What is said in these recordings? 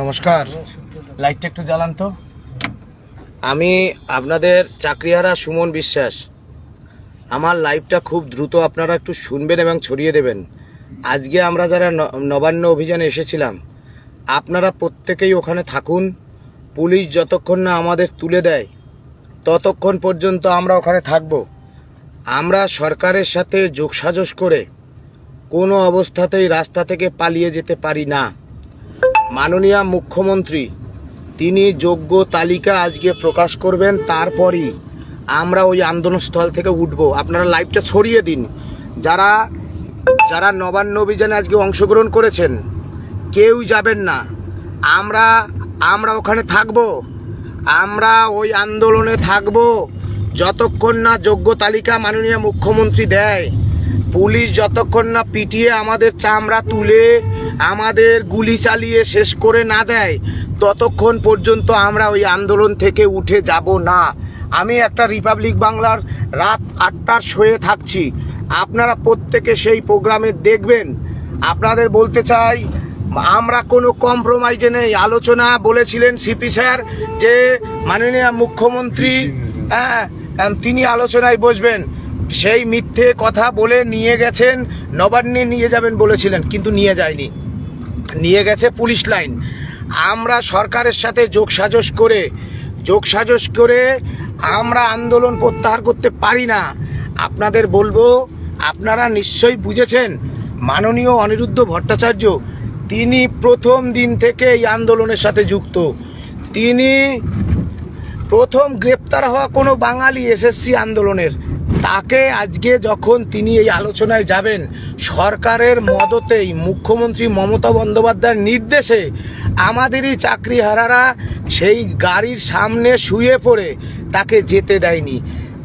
নমস্কার। লাইটটা একটু জ্বালান তো। আমি আপনাদের চাকরিহারা সুমন বিশ্বাস। আমার লাইভটা খুব দ্রুত আপনারা একটু শুনবেন এবং ছড়িয়ে দেবেন। আজকে আমরা যারা নবান্ন অভিযানে এসেছিলাম, আপনারা প্রত্যেকেই ওখানে থাকুন। পুলিশ যতক্ষণ না আমাদের তুলে দেয়, ততক্ষণ পর্যন্ত আমরা ওখানে থাকব। আমরা সরকারের সাথে যোগসাজশ করে কোনো অবস্থাতেই রাস্তা থেকে পালিয়ে যেতে পারি না। মাননীয় মুখ্যমন্ত্রী, তিনি যোগ্য তালিকা আজকে প্রকাশ করবেন, তারপরই আমরা ওই আন্দোলনস্থল থেকে উঠব। আপনারা লাইভটা ছড়িয়ে দিন। যারা যারা নবান্ন অভিযানে আজকে অংশগ্রহণ করেছেন, কেউ যাবেন না। আমরা আমরা ওখানে থাকব। আমরা ওই আন্দোলনে থাকব। যতক্ষণ না যোগ্য তালিকা মাননীয় মুখ্যমন্ত্রী দেয়, পুলিশ যতক্ষণ না পিটিয়ে আমাদের চামড়া তুলে আমাদের গুলি চালিয়ে শেষ করে না দেয়, ততক্ষণ পর্যন্ত আমরা ওই আন্দোলন থেকে উঠে যাব না। আমি একটা রিপাবলিক বাংলার রাত আটটার শোয়ে থাকছি। আপনারা প্রত্যেকে সেই প্রোগ্রামে দেখবেন। আপনাদের বলতে চাই, আমরা কোনো কম্প্রোমাইজে নেই। আলোচনা বলেছিলেন সিপি স্যার যে মাননীয় মুখ্যমন্ত্রী হ্যাঁ তিনি আলোচনায় বসবেন। সেই মিথ্যে কথা বলে নিয়ে গেছেন, নবান্নে নিয়ে যাবেন বলেছিলেন, কিন্তু নিয়ে যায়নি। নিয়ে গেছে পুলিশ লাইন। আমরা সরকারের সাথে যোগসাজশ করে যোগসাজশ করে আমরা আন্দোলন প্রত্যাহার করতে পারি না। আপনাদের বলব, আপনারা নিশ্চয়ই বুঝেছেন, মাননীয় অনিরুদ্ধ ভট্টাচার্য, তিনি প্রথম দিন থেকে এই আন্দোলনের সাথে যুক্ত। তিনি প্রথম গ্রেপ্তার হওয়া কোনো বাঙালি এসএসসি আন্দোলনের তাকে আজকে যখন তিনি এই আলোচনায় যাবেন, সরকারের মদতেই মুখ্যমন্ত্রী মমতা বন্দ্যোপাধ্যায়ের নির্দেশে আমাদেরই চাকরিহারারা সেই গাড়ির সামনে শুয়ে পড়ে, তাকে যেতে দেয়নি।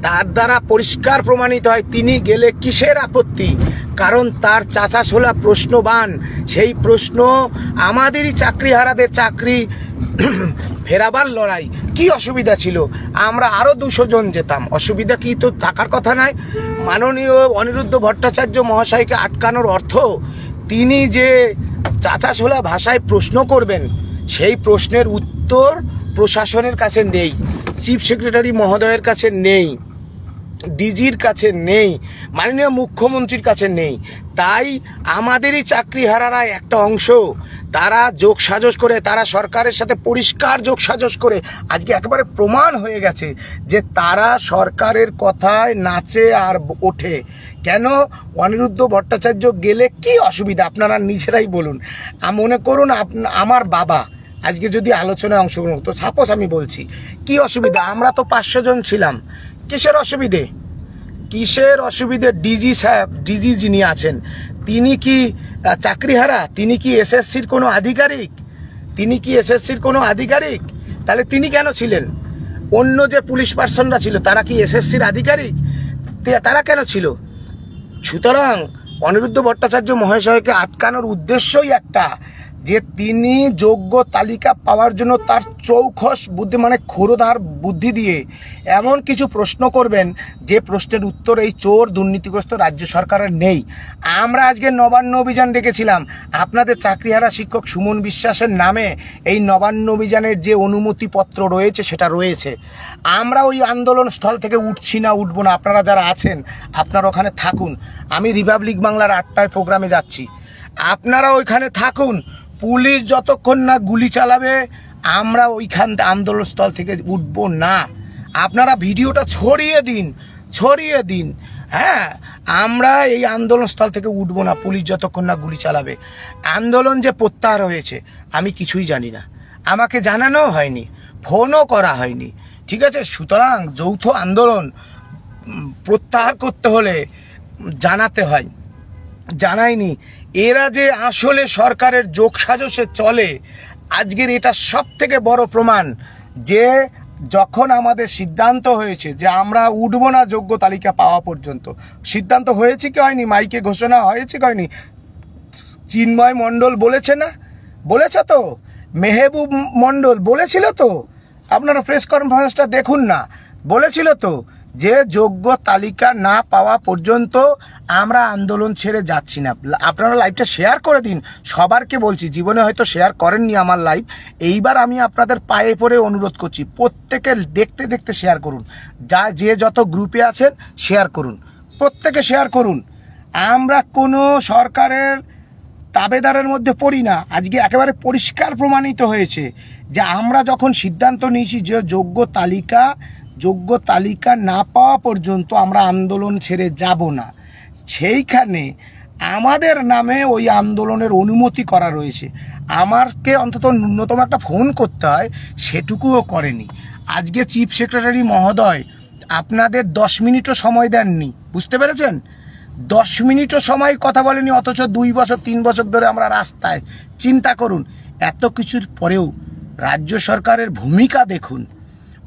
তার দ্বারা পরিষ্কার প্রমাণিত হয় তিনি গেলে কিসের আপত্তি? কারণ তার চাচা ছোলা প্রশ্নবান। সেই প্রশ্ন আমাদেরই চাকরিহারাদের চাকরি ফেরাবার লড়াই। কি অসুবিধা ছিল? আমরা আরও দুশো জন যেতাম। অসুবিধা কি তো থাকার কথা নয়। মাননীয় অনিরুদ্ধ ভট্টাচার্য মহাশয়কে আটকানোর অর্থ, তিনি যে চাচা ছোলা ভাষায় প্রশ্ন করবেন, সেই প্রশ্নের উত্তর প্রশাসনের কাছে নেই, চিফ সেক্রেটারি মহোদয়ের কাছে নেই। ডিজির কাছে নেই, মাননীয় মুখ্যমন্ত্রীর কাছে নেই। তাই আমাদেরই চাকরিহারারা একটা অংশ। তারা যোগ সাজস করে, তারা সরকারের সাথে পরিষ্কার যোগ সাজস করে, আজকে একেবারে প্রমাণ হয়ে গেছে যে তারা সরকারের কথায় নাচে আর ওঠে। কেন? অনিরুদ্ধ ভট্টাচার্য গেলে কি অসুবিধা? আপনারা নিজেরাই বলুন। মনে করুন আমার বাবা আজকে যদি আলোচনায় অংশগ্রহণ তো সাপোজ আমি বলছি, কি অসুবিধা? আমরা তো পাঁচশো জন ছিলাম। কিসের অসুবিধে? কিসের অসুবিধে? ডিজি সাহেব ডিজি যিনি আছেন, তিনি কি চাকরিহারা? তিনি কি এসএসসির কোনো আধিকারিক? তিনি কি এসএসসির কোনো আধিকারিক? তাহলে তিনি কেন ছিলেন? অন্য যে পুলিশ পার্সনরা ছিল, তারা কি এসএসসির আধিকারিক? তারা কেন ছিল? সুতরাং অনিরুদ্ধ ভট্টাচার্য মহাশয়কে আটকানোর উদ্দেশ্যই একটা। যে তিনি যোগ্য তালিকা পাওয়ার জন্য তার চৌখস বুদ্ধি মানে ক্ষুরধার বুদ্ধি দিয়ে এমন কিছু প্রশ্ন করবেন যে প্রশ্নের উত্তর এই চোর দুর্নীতিগ্রস্ত রাজ্য সরকারের নেই। আমরা আজকে নবান্ন অভিযান ডেকেছিলাম। আপনাদের চাকরিহারা শিক্ষক সুমন বিশ্বাসের নামে এই নবান্ন অভিযানের যে অনুমতিপত্র রয়েছে সেটা রয়েছে। আমরা ওই আন্দোলন স্থল থেকে উঠছি না, উঠবো না। আপনারা যারা আছেন, আপনারা ওখানে থাকুন। আমি রিপাবলিক বাংলার আটটায় প্রোগ্রামে যাচ্ছি। আপনারা ওইখানে থাকুন। পুলিশ যতক্ষণ না গুলি চালাবে, আমরা ওইখান আন্দোলনস্থল থেকে উঠবো না। আপনারা ভিডিওটা ছড়িয়ে দিন ছড়িয়ে দিন। হ্যাঁ আমরা এই আন্দোলনস্থল থেকে উঠবো না, পুলিশ যতক্ষণ না গুলি চালাবে। আন্দোলন যে প্রত্যাহার হয়েছে, আমি কিছুই জানি না। আমাকে জানানো হয়নি, ফোনও করা হয়নি। ঠিক আছে? সুতরাং যৌথ আন্দোলন প্রত্যাহার করতে হলে জানাতে হয়। জানায়নি এরা যে আসলে সরকারের যোগ সাজসে চলে, আজকের এটা সব থেকে বড় প্রমাণ যে যখন আমাদের সিদ্ধান্ত হয়েছে যে আমরা উঠবো না যোগ্য তালিকা পাওয়া পর্যন্ত, সিদ্ধান্ত হয়েছে কি হয়নি? মাইকে ঘোষণা হয়েছে কি হয়নি? চিন্ময় মণ্ডল বলেছে না? বলেছে তো? মেহেবুব মণ্ডল বলেছিল তো? আপনারা প্রেস কনফারেন্সটা দেখুন না। বলেছিল তো? যে যোগ্য তালিকা না পাওয়া পর্যন্ত আমরা আন্দোলন ছেড়ে যাচ্ছি না। আপনারা লাইভটা শেয়ার করে দিন। সবারকে বলছি, জীবনে হয়তো শেয়ার করেননি আমার লাইভ এইবার আমি আপনাদের পায়ে পড়ে অনুরোধ করছি, প্রত্যেকে দেখতে দেখতে শেয়ার করুন। যা, যে যত গ্রুপে আছেন শেয়ার করুন। প্রত্যেকে শেয়ার করুন। আমরা কোনো সরকারের তাবেদারের মধ্যে পড়ি না। আজকে একেবারে পরিষ্কার প্রমাণিত হয়েছে যে আমরা যখন সিদ্ধান্ত নিয়েছি যে যোগ্য তালিকা যোগ্য তালিকা না পাওয়া পর্যন্ত আমরা আন্দোলন ছেড়ে যাব না। সেইখানে আমাদের নামে ওই আন্দোলনের অনুমতি করা রয়েছে। আমারকে অন্তত ন্যূনতম একটা ফোন করতে হয়, সেটুকুও করেনি। আজকে চিফ সেক্রেটারি মহোদয়, আপনাদের দশ মিনিটও সময় দেননি, বুঝতে পেরেছেন? দশ মিনিটও সময় কথা বলেনি, অথচ দুই বছর, তিন বছর ধরে আমরা রাস্তায়। চিন্তা করুন, এত কিছুর পরেও রাজ্য সরকারের ভূমিকা দেখুন।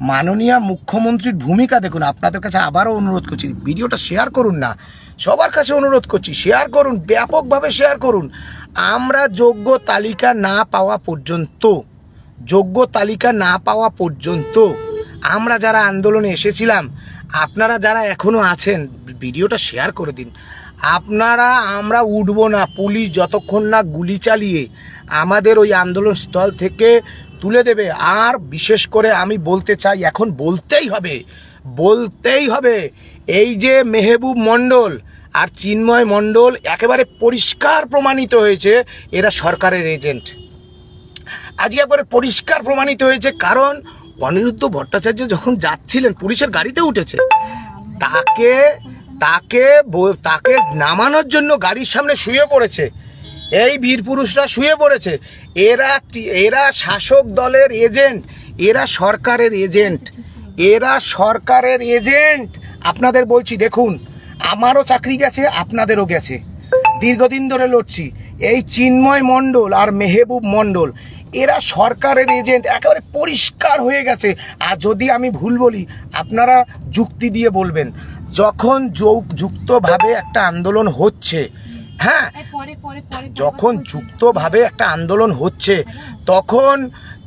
মাননীয় মুখ্যমন্ত্রীর ভূমিকা দেখুন, আপনাদের কাছে আবারও অনুরোধ করছি, ভিডিওটা শেয়ার করুন না, সবার কাছে অনুরোধ করছি শেয়ার করুন, ব্যাপকভাবে শেয়ার করুন। আমরা যোগ্য তালিকা না পাওয়া পর্যন্ত, যোগ্য তালিকা না পাওয়া পর্যন্ত আমরা যারা আন্দোলনে এসেছিলাম, আপনারা যারা এখনও আছেন, ভিডিওটা শেয়ার করে দিন। আপনারা, আমরা উঠবো না, পুলিশ যতক্ষণ না গুলি চালিয়ে আমাদের ওই আন্দোলন স্থল থেকে তুলে দেবে। আর বিশেষ করে আমি বলতে চাই, এখন বলতেই হবে বলতেই হবে, এই যে মেহবুব মণ্ডল আর চিন্ময় মণ্ডল একেবারে পরিষ্কার প্রমাণিত হয়েছে, এরা সরকারের এজেন্ট। আজকে একবারে পরিষ্কার প্রমাণিত হয়েছে, কারণ অনিরুদ্ধ ভট্টাচার্য যখন যাচ্ছিলেন, পুলিশের গাড়িতে উঠেছে, তাকে তাকে তাকে নামানোর জন্য গাড়ির সামনে শুয়ে পড়েছে। এই বীর পুরুষরা শুয়ে পড়েছে। এরা এরা শাসক দলের এজেন্ট, এরা সরকারের এজেন্ট, এরা সরকারের এজেন্ট। আপনাদের বলছি, দেখুন, আমারও চাকরি গেছে, আপনাদেরও গেছে। দীর্ঘদিন ধরে লড়ছি। এই চিন্ময় মণ্ডল আর মেহবুব মণ্ডল, এরা সরকারের এজেন্ট, একেবারে পরিষ্কার হয়ে গেছে। আর যদি আমি ভুল বলি, আপনারা যুক্তি দিয়ে বলবেন, যখন যুক্তভাবে একটা আন্দোলন হচ্ছে হ্যাঁ যখন যুক্তভাবে একটা আন্দোলন হচ্ছে তখন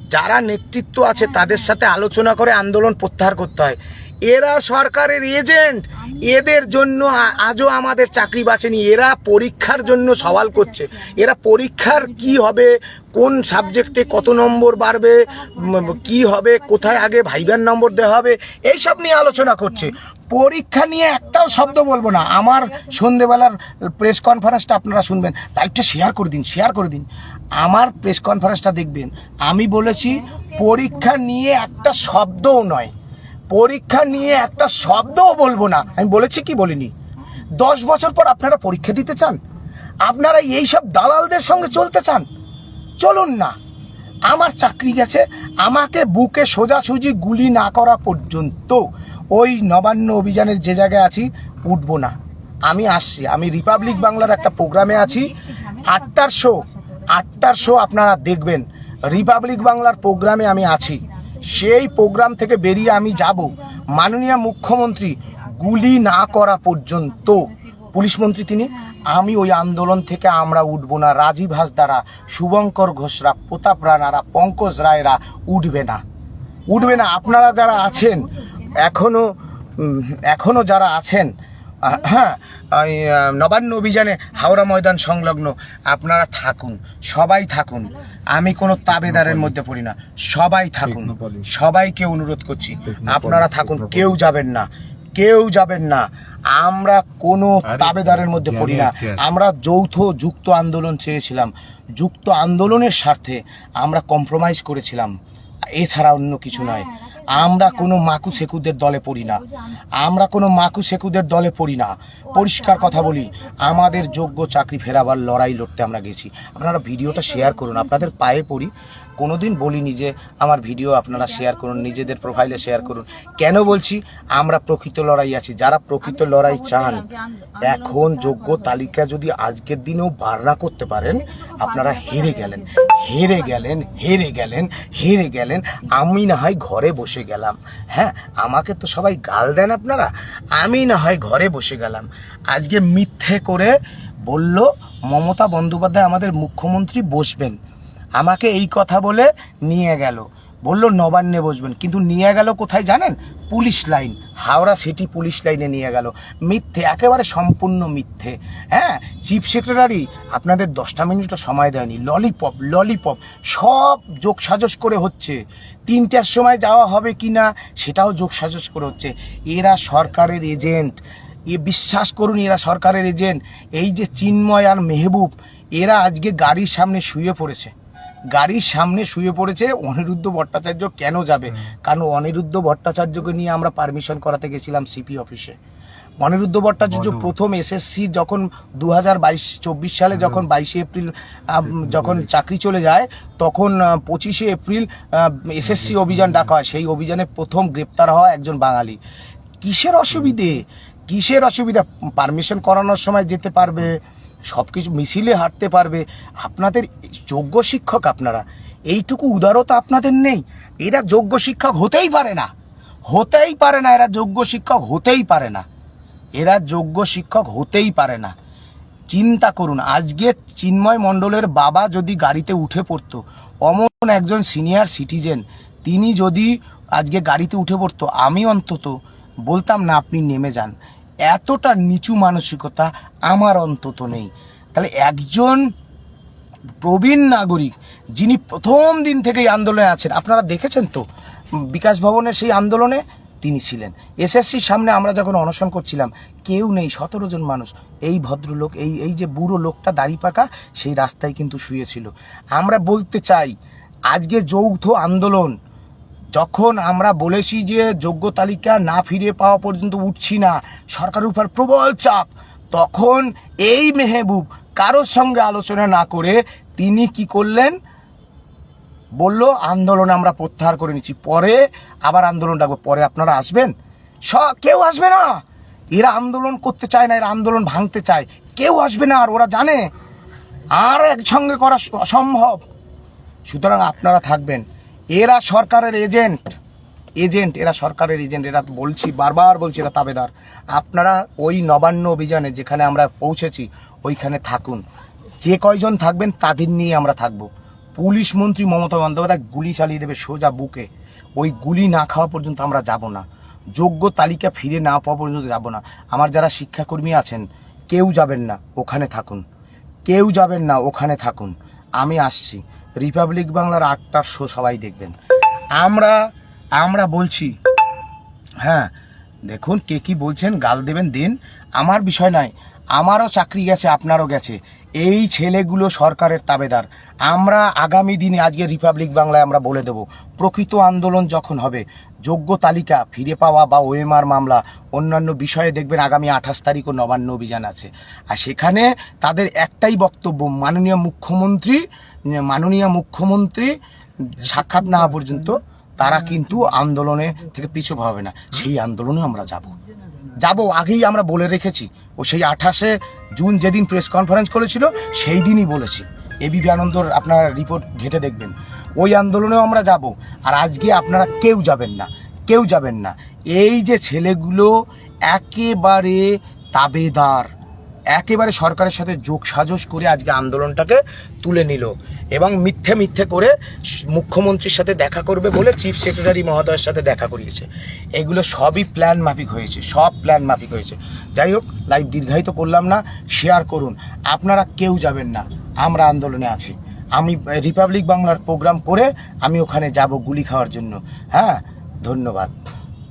যারা নেতৃত্ব আছে তাদের সাথে আলোচনা করে আন্দোলন প্রত্যাহার করতে হয়। এরা সরকারের এজেন্ট। এদের জন্য আজও আমাদের চাকরি বাঁচেনি। এরা পরীক্ষার জন্য সওয়াল করছে। এরা পরীক্ষার কি হবে কোন সাবজেক্টে কত নম্বর বাড়বে কি হবে কোথায় আগে ভাইবার নম্বর দেওয়া হবে এইসব নিয়ে আলোচনা করছে। পরীক্ষা নিয়ে একটাও শব্দ বলব না। আমার সন্ধেবেলার প্রেস কনফারেন্সটা আপনারা শুনবেন। লাইভটা শেয়ার করে দিন শেয়ার করে দিন। আমার প্রেস কনফারেন্সটা দেখবেন। আমি বলেছি পরীক্ষা নিয়ে একটা শব্দও নয়। পরীক্ষা নিয়ে একটা শব্দও বলব না। আমি বলেছি কি বলিনি? দশ বছর পর আপনারা পরীক্ষা দিতে চান? আপনারা এই সব দালালদের সঙ্গে চলতে চান? চলুন না। আমার চাকরি গেছে, আমাকে বুকে সোজাসুজি গুলি না করা পর্যন্ত ওই নবান্ন অভিযানের যে জায়গায় আছি, উঠবো না। আমি আসছি, আমি রিপাবলিক বাংলার একটা প্রোগ্রামে আছি। আটটার শো আটটার শো আপনারা দেখবেন। রিপাবলিক বাংলার প্রোগ্রামে আমি আছি। সেই প্রোগ্রাম থেকে বেরিয়ে আমি যাব মাননীয় মুখ্যমন্ত্রী গুলি না করা পর্যন্ত। পুলিশ মন্ত্রী তিনি আমি ওই আন্দোলন থেকে আমরা উঠব না। রাজীব হাসদারা শুভঙ্কর ঘোষরা প্রতাপ রানারা পঙ্কজ রায়রা উঠবে না। উঠবে না। আপনারা যারা আছেন এখনও উম, এখনও যারা আছেন হ্যাঁ ওই, নবান্ন অভিযানে হাওড়া ময়দান সংলগ্ন। আপনারা থাকুন সবাই থাকুন। আমি কোনো তাবেদারের মধ্যে পড়ি না। সবাই থাকুন। সবাইকে অনুরোধ করছি আপনারা থাকুন কেউ যাবেন না কেউ যাবেন না। আমরা কোনো তাবেদারের মধ্যে পড়ি না। আমরা যৌথ যুক্ত আন্দোলন চেয়েছিলাম। যুক্ত আন্দোলনের স্বার্থে আমরা কম্প্রোমাইজ করেছিলাম। এছাড়া অন্য কিছু নয়। আমরা কোনো মাকু সেকুদের দলে পড়ি না। আমরা কোনো মাকু সেকুদের দলে পড়ি না। পরিষ্কার কথা বলি, আমাদের যোগ্য চাকরি ফেরাবার লড়াই লড়তে আমরা গেছি। আপনারা ভিডিওটা শেয়ার করুন, আপনাদের পায়ে পড়ি। কোনোদিন বলিনি যে আমার ভিডিও আপনারা শেয়ার করুন, নিজেদের প্রোফাইলে শেয়ার করুন। কেন বলছি? আমরা প্রকৃত লড়াই আছি। যারা প্রকৃত লড়াই চান, এখন যোগ্য তালিকা যদি আজকের দিনেও বার না করতে পারেন, আপনারা হেরে গেলেন। হেরে গেলেন হেরে গেলেন হেরে গেলেন। আমি না হয় ঘরে বসে গেলাম। হ্যাঁ আমাকে তো সবাই গাল দেন আপনারা? আমি না হয় ঘরে বসে গেলাম। আজকে মিথ্যে করে বলল, মমতা বন্দ্যোপাধ্যায় আমাদের মুখ্যমন্ত্রী বসবেন। আমাকে এই কথা বলে নিয়ে গেল। বলল, নবান্নে বসবেন। কিন্তু নিয়ে গেল কোথায় জানেন? Police line. Howrah city police লাইনে নিয়ে গেল। মিথ্যে, একেবারে সম্পূর্ণ মিথ্যে। হ্যাঁ চিফ সেক্রেটারি, আপনাদের দশটা মিনিটও সময় দেয়নি। ললিপপ ললিপপ, সব যোগ সাজস করে হচ্ছে। তিনটার সময় যাওয়া হবে কি না, সেটাও যোগ সাজস করে হচ্ছে। এরা সরকারের এজেন্ট। এ বিশ্বাস করুন, এরা সরকারের এজেন্ট। এই যে চিন্ময় আর মেহবুব, এরা আজকে গাড়ির সামনে শুয়ে পড়েছে। গাড়ির সামনে শুয়ে পড়েছে অনিরুদ্ধ ভট্টাচার্য কেন যাবে? কারণ অনিরুদ্ধ ভট্টাচার্যকে নিয়ে আমরা পারমিশন করাতে গেছিলাম সিপি অফিসে অনিরুদ্ধ ভট্টাচার্য প্রথম এসএসসি যখন দু হাজার বাইশ চব্বিশ সালে যখন বাইশে এপ্রিল যখন চাকরি চলে যায় তখন পঁচিশে এপ্রিল এসএসসি অভিযান ডাকা হয়। সেই অভিযানে প্রথম গ্রেপ্তার হওয়া একজন বাঙালি। কিসের অসুবিধে? কিসের অসুবিধা? পারমিশন করানোর সময় যেতে পারবে? সব কিছু মিছিলে হাঁটতে পারবে। আপনাদের যোগ্য শিক্ষক আপনারা। এইটুকু উদারতা আপনাদের নেই। এরা যোগ্য শিক্ষক হতেই পারে না। হতেই পারে না, এরা যোগ্য শিক্ষক হতেই পারে না। এরা যোগ্য শিক্ষক হতেই পারে না। চিন্তা করুন, আজকে চিন্ময় মণ্ডলের বাবা যদি গাড়িতে উঠে পড়তো, অমন একজন সিনিয়র সিটিজেন, তিনি যদি আজকে গাড়িতে উঠে পড়তো, আমি অন্তত বলতাম না আপনি নেমে যান। এতটা নিচু মানসিকতা আমার অন্তত নেই। তাহলে একজন প্রবীণ নাগরিক যিনি প্রথম দিন থেকেই আন্দোলনে আছেন, আপনারা দেখেছেন তো, বিকাশ ভবনের সেই আন্দোলনে তিনি ছিলেন। এসএসসির সামনে আমরা যখন অনশন করছিলাম, কেউ নেই, সতেরো জন মানুষ। এই ভদ্রলোক, এই এই যে বুড়ো লোকটা দাড়ি পাকা, সেই রাস্তায় কিন্তু শুয়েছিল। আমরা বলতে চাই, আজকে যৌথ আন্দোলন যখন আমরা বলেছি যে যোগ্য তালিকা না ফিরে পাওয়া পর্যন্ত উঠছি না, সরকারের উপর প্রবল চাপ, তখন এই মেহবুব কারোর সঙ্গে আলোচনা না করে তিনি কি করলেন? বলল, আন্দোলন আমরা প্রত্যাহার করে নিচ্ছি, পরে আবার আন্দোলন ডাকবো, পরে আপনারা আসবেন? স, কেউ আসবে না। এরা আন্দোলন করতে চায় না, এরা আন্দোলন ভাঙতে চায়। কেউ আসবে না, আর ওরা জানে, আর একসঙ্গে করা সম্ভব। সুতরাং আপনারা থাকবেন। এরা সরকারের এজেন্ট। এজেন্ট, এরা সরকারের এজেন্ট, এরা বলছি, বারবার বলছি এরা তাবেদার। আপনারা ওই নবান্ন অভিযানে যেখানে আমরা পৌঁছেছি, ওইখানে থাকুন। যে কয়জন থাকবেন তাদের নিয়ে আমরা থাকব। পুলিশ মন্ত্রী মমতা বন্দ্যোপাধ্যায় গুলি চালিয়ে দেবে সোজা বুকে। ওই গুলি না খাওয়া পর্যন্ত আমরা যাব না। যোগ্য তালিকা ফিরে না পাওয়া পর্যন্ত যাব না। আমার যারা শিক্ষাকর্মী আছেন, কেউ যাবেন না, ওখানে থাকুন। কেউ যাবেন না, ওখানে থাকুন। আমি আসছি। রিপাবলিক বাংলার আটটার শো সবাই দেখবেন। আমরা আমরা বলছি হ্যাঁ দেখুন কে কি বলছেন, গাল দেবেন, দিন, আমার বিষয় নয়। আমারও চাকরি গেছে, আপনারও গেছে। এই ছেলেগুলো সরকারের তাবেদার। আমরা আগামী দিনে আজকে রিপাবলিক বাংলায় আমরা বলে দেব, প্রকৃত আন্দোলন যখন হবে, যোগ্য তালিকা, ফিরে পাওয়া বা ওএমআর মামলা, অন্যান্য বিষয়ে দেখবেন আগামী আঠাশ তারিখ ও নবান্ন অভিযান আছে। আর সেখানে তাদের একটাই বক্তব্য, মাননীয় মুখ্যমন্ত্রী মাননীয় মুখ্যমন্ত্রী সাক্ষাৎ না পর্যন্ত তারা কিন্তু আন্দোলনে থেকে পিছু পাবে না। সেই আন্দোলনে আমরা যাব। যাব আগেই আমরা বলে রেখেছি। ও সেই আঠাশে জুন যেদিন প্রেস কনফারেন্স করেছিল, সেই দিনই বলেছি। এবিপি আনন্দর আপনারা রিপোর্ট ঘেটে দেখবেন। ওই আন্দোলনেও আমরা যাব। আর আজকে আপনারা কেউ যাবেন না, কেউ যাবেন না। এই যে ছেলেগুলো একেবারে তাবেদার, একেবারে সরকারের সাথে যোগ সাজস করে আজকে আন্দোলনটাকে তুলে নিল। এবং মিথ্যে মিথ্যে করে মুখ্যমন্ত্রীর সাথে দেখা করবে বলে চিফ সেক্রেটারি মহোদয়ের সাথে দেখা করিয়েছে। এগুলো সবই প্ল্যান মাফিক হয়েছে, সব প্ল্যান মাফিক হয়েছে। যাই হোক লাইভ দীর্ঘায়িত করলাম না শেয়ার করুন। আপনারা কেউ যাবেন না, আমরা আন্দোলনে আছি। আমি রিপাবলিক বাংলার প্রোগ্রাম করে আমি ওখানে যাব গুলি খাওয়ার জন্য। হ্যাঁ ধন্যবাদ।